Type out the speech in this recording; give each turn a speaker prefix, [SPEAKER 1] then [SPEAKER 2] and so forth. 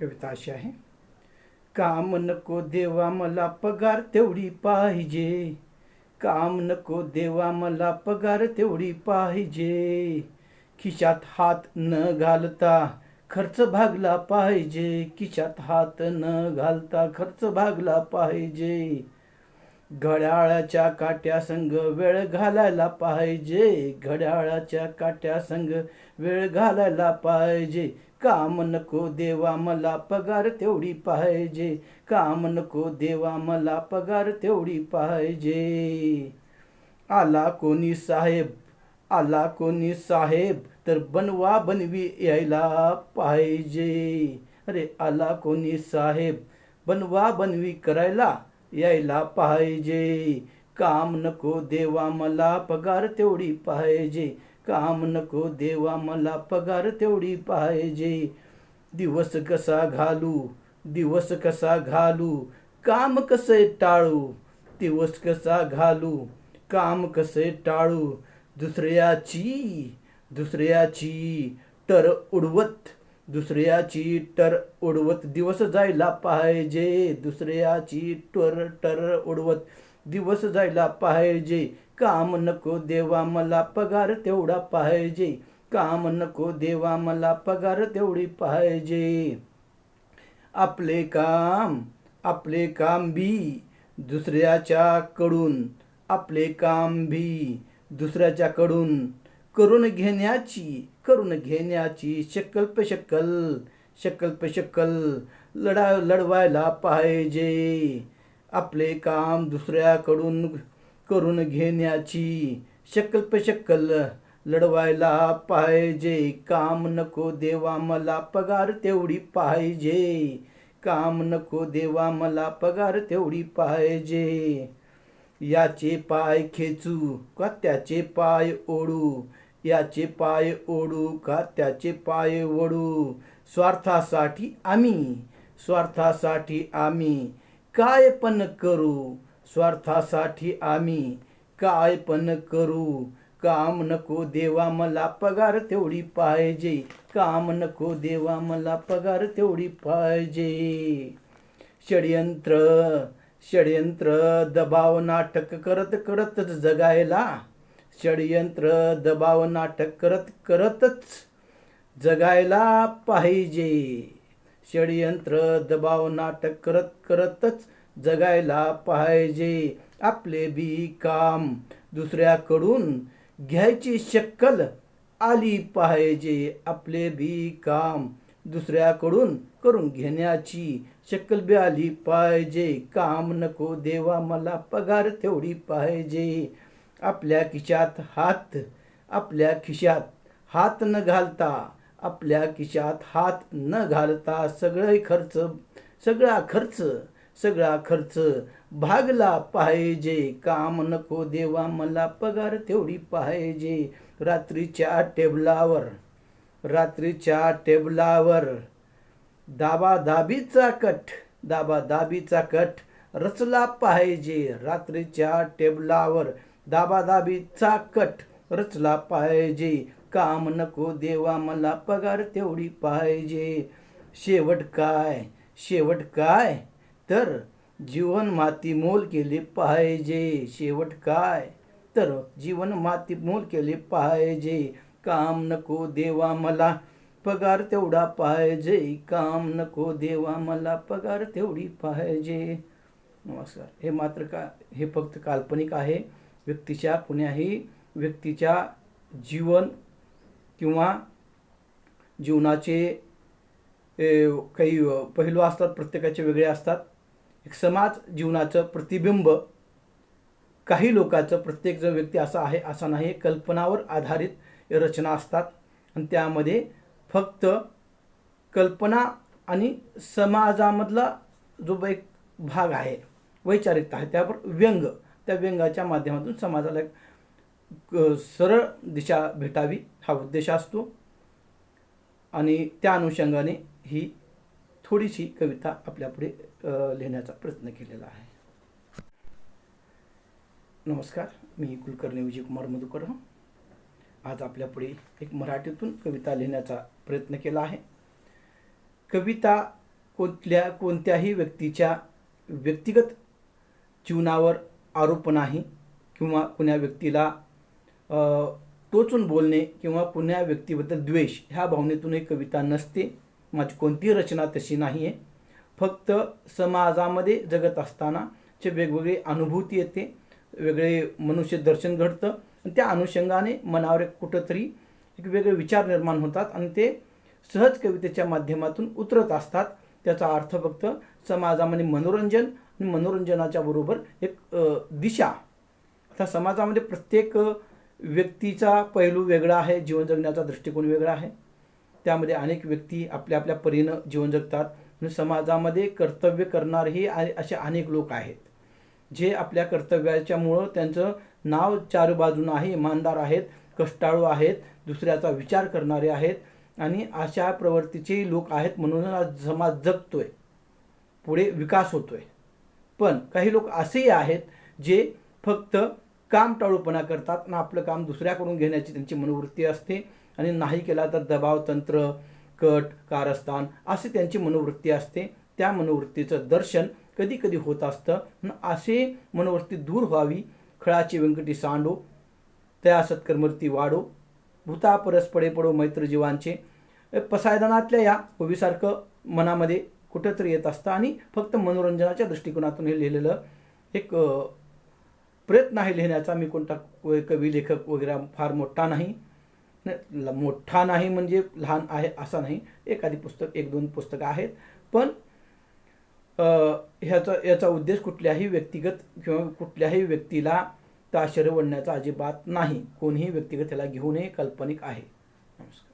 [SPEAKER 1] कविता अशी आहे. काम नको देवा मला पगार तेवढी पाहिजे. काम नको देवा मला पगार तेवढी पाहिजे. खिशात हात न घालता खर्च भागला पाहिजे. खिशात हात न घालता खर्च भागला पाहिजे. घड्याळाच्या काट्या संग वेळ घालायला पाहिजे. घड्याळाच्या काट्या संग वेळ घालायला पाहिजे. काम नको देवा मला पगार तेवढी पाहिजे. काम नको देवा मला पगार तेवढी पाहिजे. आला कोणी साहेब? आला कोणी साहेब? तर बनवा बनवी यायला पाहिजे. अरे आला कोणी साहेब? बनवा बनवी करायला यायला पाहिजे. काम नको देवा मला पगार तेवढी पाहिजे. काम नको देवा मला पगार तेवढी पाहिजे. दिवस कसा घालू दिवस कसा घालू काम कसे टाळू? दिवस कसा घालू काम कसे टाळू? दुसऱ्याची दुसऱ्याची टर उडवत दुसऱ्याची टर उडवत. दिवस जायला पाहिजे दुसऱ्याची टर टर उडवत. दिवस जायला पाहिजे काम नको देवा मला पगार तेवढा पाहिजे. काम नको देवा मला पगार तेवढी पाहिजे. आपले काम आपले काम भी दुसऱ्याच्या कडून आपले काम भी दुसऱ्याच्याकडून. करून घेण्याची करून घेण्याची शकल्प शकल शकल्प शकल लढा लढवायला पाहिजे. आपले काम दुसऱ्याकडून करून घेण्याची शकल्प शकल लढवायला पाहिजे. काम नको देवा मला पगार तेवढी पाहिजे. काम नको देवा मला पगार तेवढी पाहिजे. याचे पाय खेचू का त्याचे पाय ओढू? याचे पाय ओढू का त्याचे पाय ओढू? स्वार्थासाठी आम्ही स्वार्थासाठी आम्ही काय पण करू? स्वार्थासाठी आम्ही काय पण करू? काम नको देवा मला पगार तेवढी पाहिजे. काम नको देवा मला पगार तेवढी पाहिजे. षडयंत्र षडयंत्र दबाव नाटक करत करतच जगायला. षडयंत्र दबाव नाटक करत करतच जगायला पाहिजे. षडयंत्र दबाव नाटक करत करतच जगायला पाहिजे. आपले बी काम दुसऱ्याकडून घ्यायची शक्कल आली पाहिजे. आपले बी काम दुसऱ्याकडून करून घेण्याची शक्कल बी आली पाहिजे. काम नको देवा मला पगार तेवढी पाहिजे. आपल्या खिशात हात आपल्या खिशात हात न घालता आपल्या खिशात हात न घालता सगळे खर्च सगळा खर्च सगळा खर्च भागला पाहिजे. काम नको देवा मला पगार तेवढी पाहिजे. रात्रीच्या टेबलावर रात्रीच्या टेबलावर. दाबादाबीचा कट दाबादाबीचा कट रचला पाहिजे. रात्रीच्या टेबलावर दाबादाबीचा कट रचला पाहिजे. काम नको देवा मला पगार तेवढी पाहिजे. शेवट काय? शेवट काय? तर जीवन माती मोल केले पाहिजे. शेवट काय? तर जीवन माती मोल केले पाहिजे. काम नको देवा मला पगार तेवढा पाहिजे. काम नको देवा मला पगार तेवढी पाहिजे. नमस्कार. हे मात्र का हे फक्त काल्पनिक आहे. व्यक्तीच्या कुण्याही व्यक्तीच्या जीवन किंवा जीवनाचे काही पैलू असतात प्रत्येकाचे वेगळे असतात. एक समाज जीवनाचं प्रतिबिंब काही लोकांचं प्रत्येकजण व्यक्ती असा आहे असा नाही. कल्पनावर आधारित रचना असतात. आणि त्यामध्ये फक्त कल्पना आणि समाजामधला जो एक भाग आहे वैचारिकता आहे त्यावर व्यंग त्या व्यंगाच्या माध्यमातून समाजाला एक सरळ दिशा भेटावी हा उद्देश असतो. आणि त्या अनुषंगाने ही थोडीशी कविता आपल्यापुढे लिहिण्याचा प्रयत्न केलेला आहे. नमस्कार मी कुलकर्णी विजय कुमार मधुकर. आज आपल्यापुढे एक मराठीतून कविता लिहिण्याचा प्रयत्न केला आहे. कविता कोणत्या कोणत्याही व्यक्तीच्या व्यक्तिगत जीवनावर आरोप नाही किंवा कुण्या व्यक्तीला टोचून बोलणे किंवा कुण्या व्यक्तीबद्दल द्वेष ह्या भावनेतून ही कविता नसते. माझी कोणतीही रचना तशी नाही आहे फक्त समाजामध्ये जगत असतानाचे वेगवेगळे अनुभूती येते वेगळे मनुष्य दर्शन घडतं आणि त्या अनुषंगाने मनावर एक कुठंतरी एक वेगळे विचार निर्माण होतात आणि ते सहज कवितेच्या माध्यमातून उतरत असतात. त्याचा अर्थ फक्त समाजामध्ये मनोरंजन आणि मनोरंजनाच्या बरोबर एक दिशा. आता समाजामध्ये प्रत्येक व्यक्तीचा पैलू वेगळा आहे जीवन जगण्याचा दृष्टिकोन वेगळा आहे. त्यामध्ये अनेक व्यक्ती आपल्या आपल्या परीनं जीवन जगतात. समाजामध्ये कर्तव्य करणारेही आ- असे अनेक लोक आहेत. जे आपल्या कर्तव्याच्यामुळं त्यांचं नाव चार बाजूनं आहे इमानदार आहेत कष्टाळू आहेत दुसऱ्याचा विचार करणारे आहेत आणि अशा प्रवृत्तीचे लोक आहेत म्हणून आज समाज जगतोय. पुढे विकास होतोय. पण काही लोक असेही आहेत जे फक्त काम टाळूपणा करतात आणि आपलं काम दुसऱ्याकडून घेण्याची त्यांची मनोवृत्ती असते आणि नाही केला तर दबाव तंत्र कट कारस्थान असे त्यांची मनोवृत्ती असते. त्या मनोवृत्तीचं दर्शन कधी कधी होत असतं. असे मनोवृत्ती दूर व्हावी. खळाची व्यंकटी सांडो त्या सत्कर्मूर्ती वाढो भूता परस्पडे पडो मैत्र जीवांचे पसायदानातल्या या कवीसारखं मनामध्ये कुठंतरी येत असतं आणि फक्त मनोरंजनाच्या दृष्टिकोनातून हे लिहिलेलं एक प्रयत्न आहे लिहिण्याचा. मी कोणता कवी लेखक वगैरे फार मोठा नाही. नाही मोठा नाही म्हणजे लहान आहे असा नाही. एखादी पुस्तक एक दोन पुस्तकं आहेत. पण ह्याचा याचा उद्देश कुठल्याही व्यक्तिगत किंवा कुठल्याही व्यक्तीला ताशेर वळण्याचा अजिबात नाही. कोणीही व्यक्तिगत ह्याला घेऊ नये काल्पनिक आहे. नमस्कार.